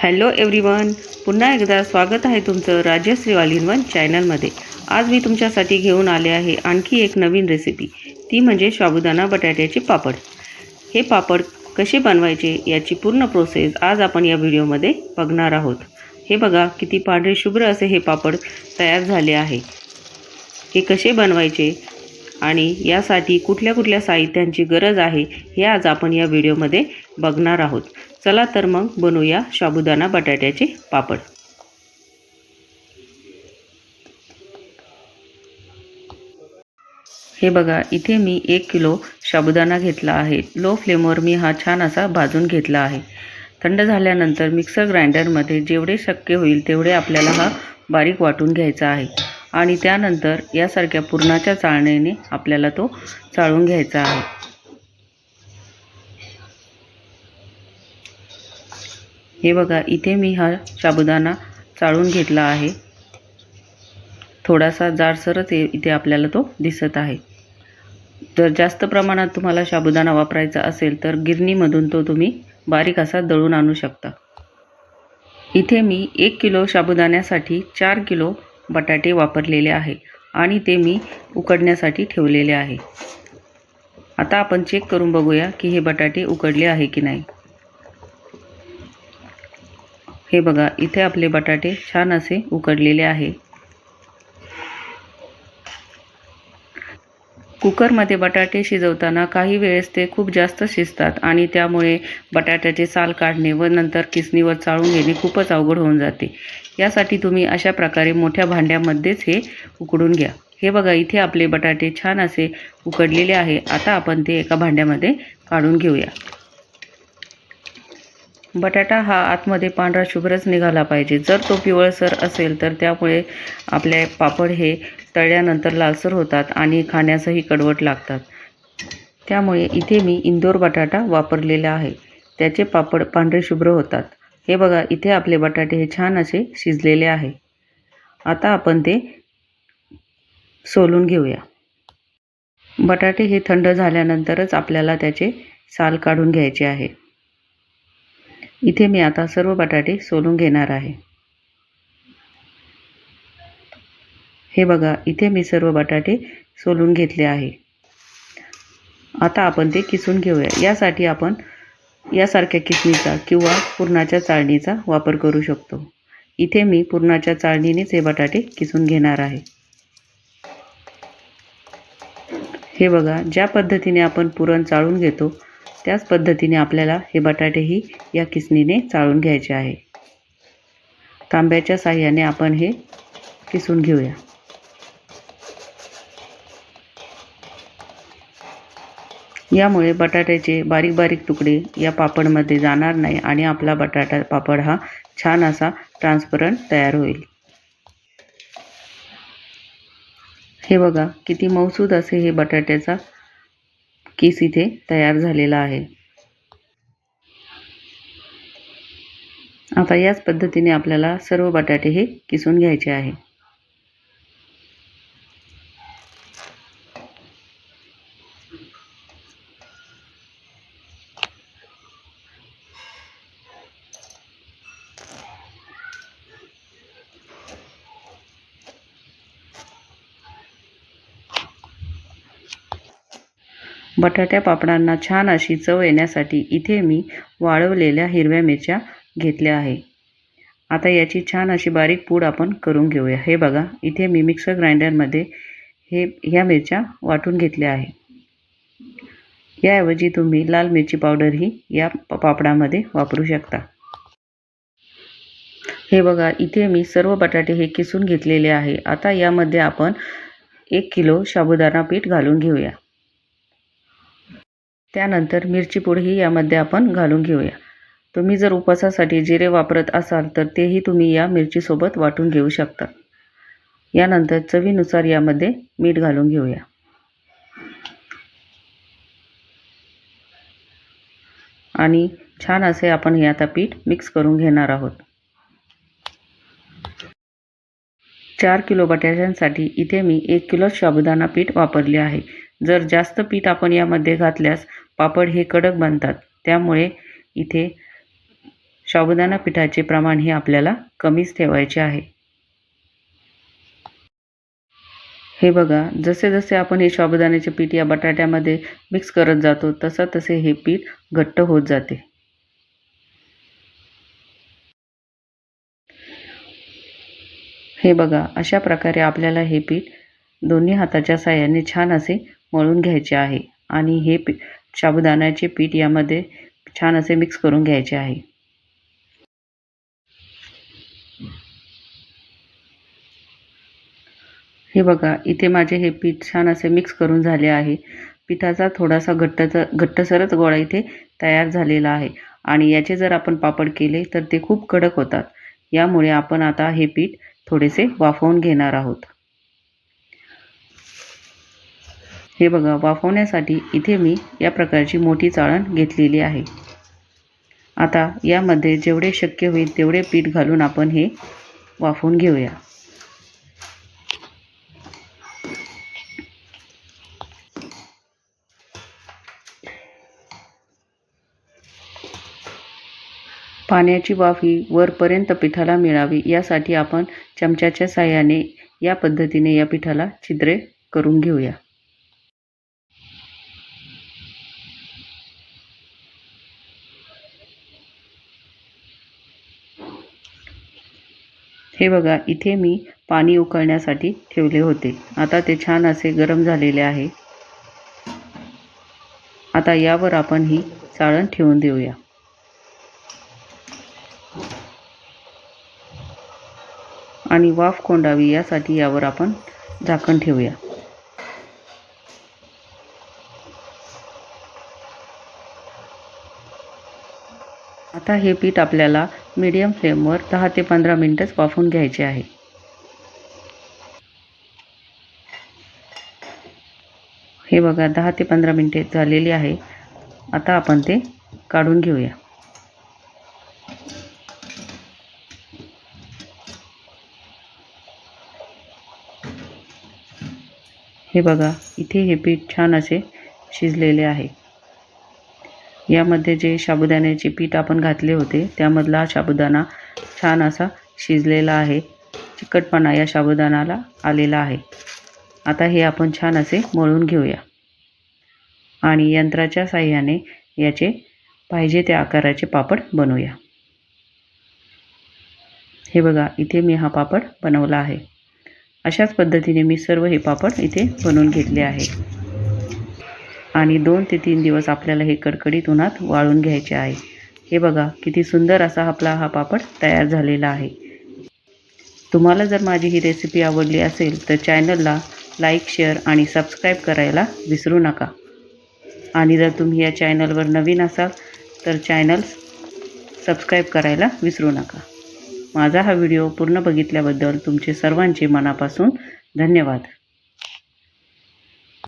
Hello everyone पुन्हा एकदा स्वागत आहे तुमचं राजश्री ऑल इन वन चॅनलमध्ये. आज मी तुमच्यासाठी घेऊन आले आहे आणखी एक नवीन रेसिपी ती म्हणजे साबुदाणा बटाट्याचे पापड. हे पापड कसे बनवायचे याची पूर्ण प्रोसेस आज आपण या व्हिडिओमध्ये बघणार आहोत. हे बघा किती पांढरे शुभ्र असे हे पापड तयार झाले आहे. हे कसे बनवायचे आणि यासाठी कुठल्या कुठल्या साहित्यांची गरज आहे हे आज आपण या व्हिडिओमध्ये बघणार आहोत. चला तर मग बनवूया साबुदाणा बटाट्याचे पापड. हे बघा इथे मी एक किलो साबुदाणा घेतला आहे. लो फ्लेमवर मी हा छान असा भाजून घेतला आहे. थंड झाल्यानंतर मिक्सर ग्राइंडरमध्ये जेवढे शक्य होईल तेवढे आपल्याला हा बारीक वाटून घ्यायचा आहे. आणि त्यानंतर यासारख्या पुरणाच्या चाळणीने आपल्याला तो चाळून घ्यायचा आहे. हे बघा इथे मी हा साबुदाणा चाळून घेतला आहे. थोडासा जाडसरच इथे आपल्याला तो दिसत आहे. जर जास्त प्रमाणात तुम्हाला साबुदाणा वापरायचा असेल तर गिरणीमधून तो तुम्ही बारीक असा दळून आणू शकता. इथे मी एक किलो साबुदाण्यासाठी चार किलो बटाटे वापरलेले आहे आणि ते मी उकडण्यासाठी ठेवलेले आहे. आता आपण चेक करून बघूया की हे बटाटे उकडले आहे की नाही. हे बघा इथे आपले बटाटे छान असे उकडलेले आहे. कुकरमध्ये बटाटे शिजवताना काही वेळेस ते खूप जास्त शिजतात आणि त्यामुळे बटाट्याचे साल काढणे व नंतर किसणीवर चाळून घेणे खूपच अवघड होऊन जाते. यासाठी तुम्ही अशा प्रकारे मोठ्या भांड्यामध्येच हे उकडून घ्या. हे बघा इथे आपले बटाटे छान असे उकडलेले आहे. आता आपण ते एका भांड्यामध्ये काढून घेऊया. बटाटा हा आतमध्ये पांढरा शुभ्रच निघाला पाहिजे. जर तो पिवळसर असेल तर त्यामुळे आपले पापड हे तळल्यानंतर लालसर होतात आणि खाण्यासही कडवट लागतात. त्यामुळे इथे मी इंदोर बटाटा वापरलेला आहे. त्याचे पापड पांढरे शुभ्र होतात. हे बघा इथे आपले बटाटे हे छान असे शिजलेले आहे. आता आपण ते सोलून घेऊया. बटाटे हे थंड झाल्यानंतरच आपल्याला त्याचे साल काढून घ्यायचे आहे. इथे मी आता सर्व बटाटे सोलून घेणार आहे. हे बघा इथे मी सर्व बटाटे सोलून घेतले आहे. आता आपण ते किसून घेऊया. यासाठी आपण यासारख्या किसणीचा किंवा पुरणाच्या चाळणीचा वापर करू शकतो. इथे मी पुरणाच्या चाळणीनेच हे बटाटे किसून घेणार आहे. हे बघा ज्या पद्धतीने आपण पुरण चाळून घेतो त्याच पद्धतीने आपल्याला हे बटाटेही या किसणीने चाळून घ्यायचे आहे. तांब्याच्या साह्याने आपण हे किसून घेऊया. यामुळे बटाट्याचे बारीक बारीक तुकडे या पापडमध्ये जाणार नाही आणि आपला बटाटा पापड हा छान असा ट्रान्सपरंट तयार होईल. हे बघा किती मौसूद असे हे बटाट्याचा किस इथे तयार झालेला आहे. आता याच पद्धतीने आपल्याला सर्व बटाटे हे किसून घ्यायचे आहे. बटाट्या पापडांना छान अशी चव येण्यासाठी इथे मी वाळवलेल्या हिरव्या मिरच्या घेतल्या आहे. आता याची छान अशी बारीक पूड आपण करून घेऊया. हे बघा इथे मी मिक्सर ग्राइंडरमध्ये हे ह्या मिरच्या वाटून घेतल्या आहे. याऐवजी तुम्ही लाल मिरची पावडरही या पापडामध्ये वापरू शकता. हे बघा इथे मी सर्व बटाटे हे किसून घेतलेले आहे. आता यामध्ये आपण एक किलो साबुदाणा पीठ घालून घेऊया. त्यानंतर मिरची पूडही यामध्ये आपण घालून घेऊया. तुम्ही जर उपवासासाठी जिरे वापरत असाल तर तेही तुम्ही या मिरचीसोबत वाटून घेऊ शकता. यानंतर चवीनुसार यामध्ये मीठ घालून घेऊया. आणि छान असे आपण हे आता पीठ मिक्स करून घेणार आहोत. चार किलो बटाट्यांसाठी इथे मी एक किलो साबुदाणा पीठ वापरले आहे. जर जास्त पीठ आपण यामध्ये घातल्यास पापड हे कडक बनतात. त्यामुळे इथे साबुदाणा पिठाचे प्रमाण हे आपल्याला कमीच ठेवायचे आहे. हे बघा जसे जसे आपण हे साबुदाण्याचे पीठ या बटाट्यामध्ये मिक्स करत जातो तसं तसे हे पीठ घट्ट होत जाते. हे बघा अशा प्रकारे आपल्याला हे पीठ दोन्ही हाताच्या साह्याने छान असे मळून घ्यायचे आहे. आणि हे पी साबुदाण्याचे पीठ यामध्ये छान असे मिक्स करून घ्यायचे आहे. हे बघा इथे माझे हे पीठ छान असे मिक्स करून झाले आहे. पिठाचा थोडासा घट्टचा घट्टसरच गोळा इथे तयार झालेला आहे. आणि याचे जर आपण पापड केले तर ते खूप कडक होतात. यामुळे आपण आता हे पीठ थोडेसे वाफवून घेणार आहोत. हे बघा वाफवण्यासाठी इथे मी या प्रकारची मोठी चाळण घेतलेली आहे. आता यामध्ये जेवढे शक्य होईल तेवढे पीठ घालून आपण हे वाफवून घेऊया. पाण्याची वाफ ही वरपर्यंत पिठाला मिळावी यासाठी आपण चमच्याच्या साह्याने या पद्धतीने या पिठाला छिद्रे करून घेऊया. हे बघा इथे मी पाणी उकळण्यासाठी ठेवले होते. आता ते छान असे गरम झालेले आहे. आता यावर आपण ही चाळण ठेवून देऊया. आणि वाफ कोंडावी यासाठी यावर आपण झाकण ठेवूया. आता हे पीठ आपल्याला मीडियम फ्लेमवर दहा ते पंधरा मिनटंच वाफून घ्यायचे आहे. हे बघा दहा ते पंधरा मिनटे झालेली आहे. आता आपण ते काढून घेऊया. हे बघा इथे हे पीठ छान असे शिजलेले आहे. यामध्ये जे साबुदाण्याचे पीठ आपण घातले होते त्यामधला साबुदाणा छान असा शिजलेला आहे. चिकटपणा या साबुदाणाला आलेला आहे. आता हे आपण छान असे मळून घेऊया. आणि यंत्राच्या साह्याने याचे पाहिजे त्या आकाराचे पापड बनवूया. हे बघा इथे मी हा पापड बनवला आहे. अशाच पद्धतीने मी सर्व हे पापड इथे बनवून घेतले आहे. आणि दोन ते तीन दिवस आपल्याला हे कडकडीत उन्हात वाळून घ्यायचे आहे. हे बघा किती सुंदर असा आपला हा पापड तयार झालेला आहे. तुम्हाला जर माझी ही रेसिपी आवडली असेल तर चॅनलला लाईक शेअर आणि सबस्क्राईब करायला विसरू नका. आणि जर तुम्ही या चॅनलवर नवीन असाल तर चॅनल सबस्क्राईब करायला विसरू नका. माझा हा व्हिडिओ पूर्ण बघितल्याबद्दल तुमचे सर्वांचे मनापासून धन्यवाद.